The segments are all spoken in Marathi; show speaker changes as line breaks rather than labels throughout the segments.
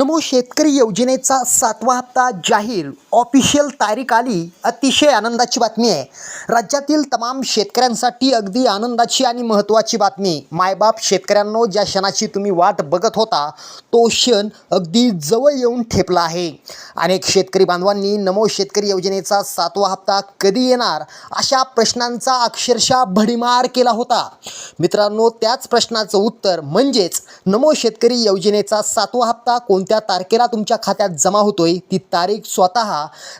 नमो शेतकरी योजनेचा सातवा हप्ता जाहीर. ऑफिशियल तारीख आली अतिशय आनंदाची बातमी आहे. राज्यातील तमाम शेतकऱ्यांसाठी अगदी आनंदाची आणि महत्त्वाची बातमी. मायबाप शेतकऱ्यांनो ज्या क्षणाची तुम्ही वाट बघत होता तो क्षण अगदी जवळ येऊन ठेपला आहे. अनेक शेतकरी बांधवांनी नमो शेतकरी योजनेचा सातवा हप्ता कधी येणार अशा प्रश्नांचा अक्षरशः भडीमार केला होता. मित्रांनो त्याच प्रश्नाचं उत्तर म्हणजेच नमो शेतकरी योजनेचा सातवा हप्ता कोणत्या तारखेला तुमच्या खात्यात जमा होतोय ती तारीख स्वतः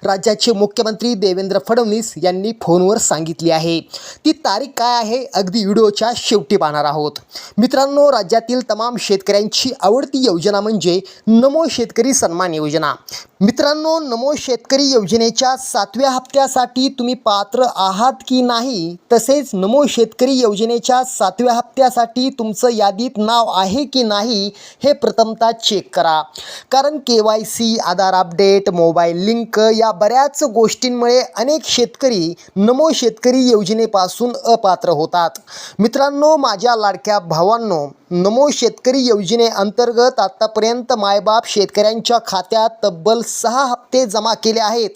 राज्याचे मुख्यमंत्री देवेंद्र फडणवीस यांनी फोनवर सांगितली आहे. ती तारीख काय आहे अगदी व्हिडिओच्या शेवटी पाहणार आहोत. मित्रांनो राज्यातील तमाम शेतकऱ्यांची आवडती योजना म्हणजे नमो शेतकरी सन्मान योजना. मित्रांनो नमो शेतकरी योजनेच्या सातव्या हप्त्यासाठी तुम्ही पात्र आहात की नाही तसेच नमो शेतकरी योजनेच्या सातव्या हप्त्यासाठी तुमचं यादीत नाव आहे की नाही हे प्रथमतः चेक करा. कारण K Y C Aadhaar update mobile link या बऱ्याच गोष्टींमुळे अनेक शेतकरी नमो शेतकरी योजनेपासून अपात्र होतात. मित्रांनो माझ्या लाडक्या भावांनो नमो शेतकरी योजनेअंतर्गत आत्तापर्यंत मायबाप शेतकऱ्यांच्या खात्यात तब्बल सहा हप्ते जमा केले आहेत.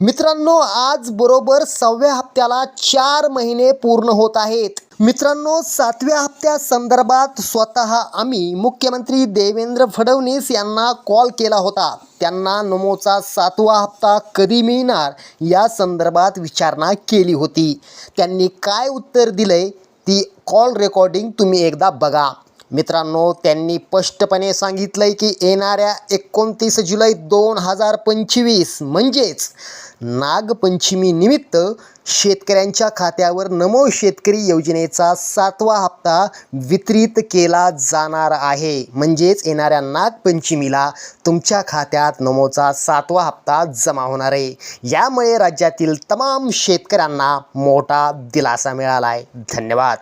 मित्रांनो आज बरोबर सहाव्या हप्त्याला चार महिने पूर्ण होत आहेत. मित्रांनो सातव्या हप्त्या संदर्भात स्वतः आम्ही मुख्यमंत्री देवेंद्र फडणवीस यांना कॉल केला होता. त्यांना नमोचा सातवा हप्ता कधी मिळणार या संदर्भात विचारणा केली होती. त्यांनी काय उत्तर दिलंय ती कॉल रेकॉर्डिंग तुम्ही एकदा बघा. मित्रांनो त्यांनी स्पष्टपणे सांगितलं आहे की येणाऱ्या एकोणतीस जुलै दोन हजार पंचवीस म्हणजेच नागपंचमीनिमित्त शेतकऱ्यांच्या खात्यावर नमो शेतकरी योजनेचा सातवा हप्ता वितरित केला जाणार आहे. म्हणजेच येणाऱ्या नागपंचमीला तुमच्या खात्यात नमोचा सातवा हप्ता जमा होणार आहे. यामुळे राज्यातील तमाम शेतकऱ्यांना मोठा दिलासा मिळाला आहे धन्यवाद.